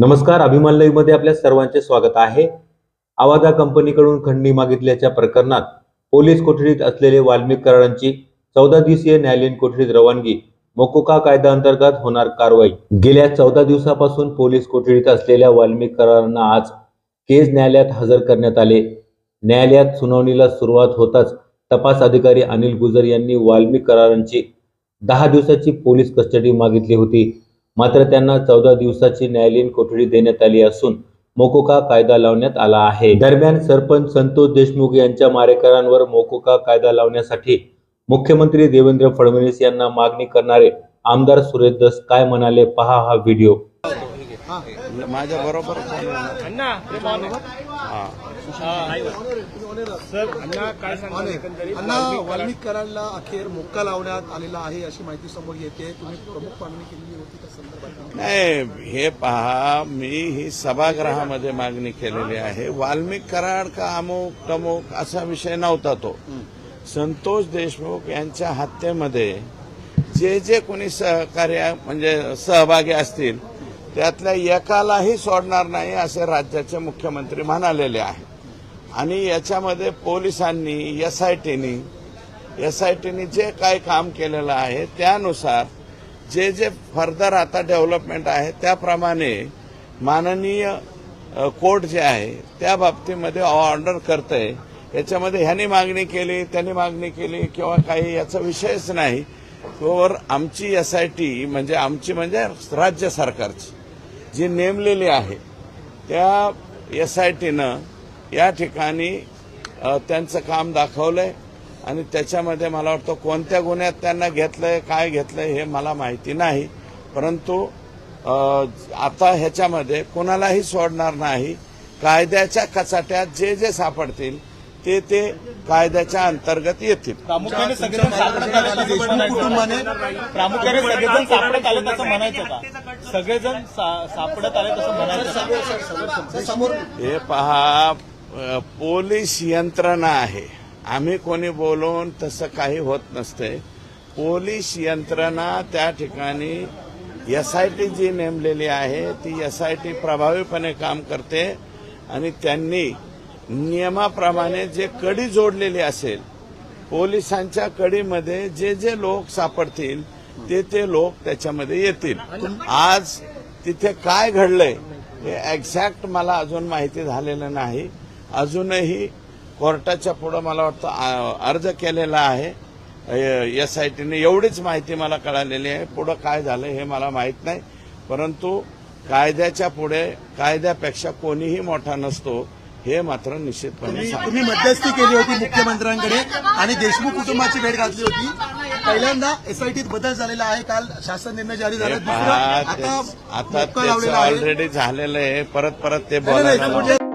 नमस्कार अभिमान लाईव्हमध्ये आपल्या सर्वांचे स्वागत आहे. आवाजा कंपनीकडून खंडणी मागितल्याच्या प्रकरणात पोलीस कोठडीत असलेले वाल्मिक कराडांची चौदा दिवसीय न्यायालयीन कोठडीत रवानगी मोकोका कायदा अंतर्गत होणार कारवाई. गेल्या चौदा दिवसापासून पोलीस कोठडीत असलेल्या वाल्मिक कराडांना आज केज न्यायालयात हजर करण्यात आले. न्यायालयात सुनावणीला सुरुवात होताच तपास अधिकारी अनिल गुजर यांनी वाल्मिक करारांची दहा दिवसाची पोलीस कस्टडी मागितली होती. मात्र त्यांना चौदा दिवसाची न्यायालयीन कोठडी देण्यात आली असून मोकोका कायदा लावण्यात आला आहे. दरम्यान सरपंच संतोष देशमुख यांच्या मारेकरांवर मोकोका कायदा लावण्यासाठी मुख्यमंत्री देवेंद्र फडणवीस यांना मागणी करणारे आमदार सुरेश दस काय म्हणाले? पहा हा व्हिडिओ. माझ्या बरोबर अण्णा सर अण्णा काय सांगणार एकंदरीत अण्णा वाल्मिक कराडला अखेर मोक्का लावण्यात आलेला आहे अशी माहिती समोर येते. तुम्ही प्रमुख मागणी केलेली होती त्या संदर्भात. नाही हे पहा मी ही सभागृहामध्ये मागणी केलेली आहे. वाल्मिक कराड का अमुक तमुक असा विषय नव्हता तो. संतोष देशमुख यांच्या हत्येमध्ये जे जे कोणी सहकार्य म्हणजे सहभागी असतील त्यातल्या एकालाही सोडणार नाही असे राज्याचे मुख्यमंत्री म्हणालेले आहे. आणि याच्यामध्ये पोलिसांनी एस आय टीनी एस आय टीनी जे काय काम केलेलं आहे त्यानुसार जे जे फर्दर आता डेव्हलपमेंट आहे त्याप्रमाणे माननीय कोर्ट जे आहे त्या बाबतीमध्ये ऑर्डर करतंय. याच्यामध्ये ह्यांनी मागणी केली त्यांनी मागणी केली किंवा काही याचा विषयच नाही. तोवर आमची एस आय टी म्हणजे आमची म्हणजे राज्य सरकारची. जी नेमलेली आहे त्या एस आय टीनं या ठिकाणी त्यांचं काम दाखवलंय आणि त्याच्यामध्ये मला वाटतं कोणत्या गुन्ह्यात त्यांना घेतलंय काय घेतलंय हे मला माहिती नाही. परंतु आता ह्याच्यामध्ये कोणालाही सोडणार नाही. कायद्याच्या कचाट्यात जे जे सापडतील ते ते कायद्याच्या अंतर्गत येतील. प्रामुख्याने सगळेजण सापडत आले तसं म्हणायचं प्रामुख्याने सगळेजण सापडत आले तसं म्हणायचं का? सगळेजण सापडत आले तसं म्हणायचं हे पहा पोलीस यंत्रणा आहे. आम्ही कोणी बोलून तसं काही होत नसते. पोलीस यंत्रणा त्या ठिकाणी एस आय टी जी नेमलेली आहे ती एस आय टी प्रभावीपणे काम करते आणि त्यांनी नियमाप्रमाणे जे कडी जोडलेली असेल पोलिसांच्या कडीमध्ये जे जे लोक सापडतील ते ते लोक त्याच्यामध्ये येतील. आज तिथे काय घडलंय हे एक्झॅक्ट मला अजून माहिती झालेलं नाही. अजूनही कोर्टाच्या पुढं मला वाटतं अर्ज केलेला आहे. एस आय टीने एवढीच माहिती मला कळालेली आहे. पुढं काय झालं हे मला माहीत नाही. परंतु कायद्याच्या पुढे कायद्यापेक्षा कोणीही मोठा नसतो. हे मात्र निश्चितपणे तुम्ही मध्यस्थी केली होती मुख्यमंत्र्यांकडे आणि देशमुख कुटुंबाची भेट घातली होती. पहिल्यांदा एसआयटीत बदल झालेला आहे. काल शासन निर्णय जारी झाला. आता ऑलरेडी झालेलं आहे. परत परत ते बोलायला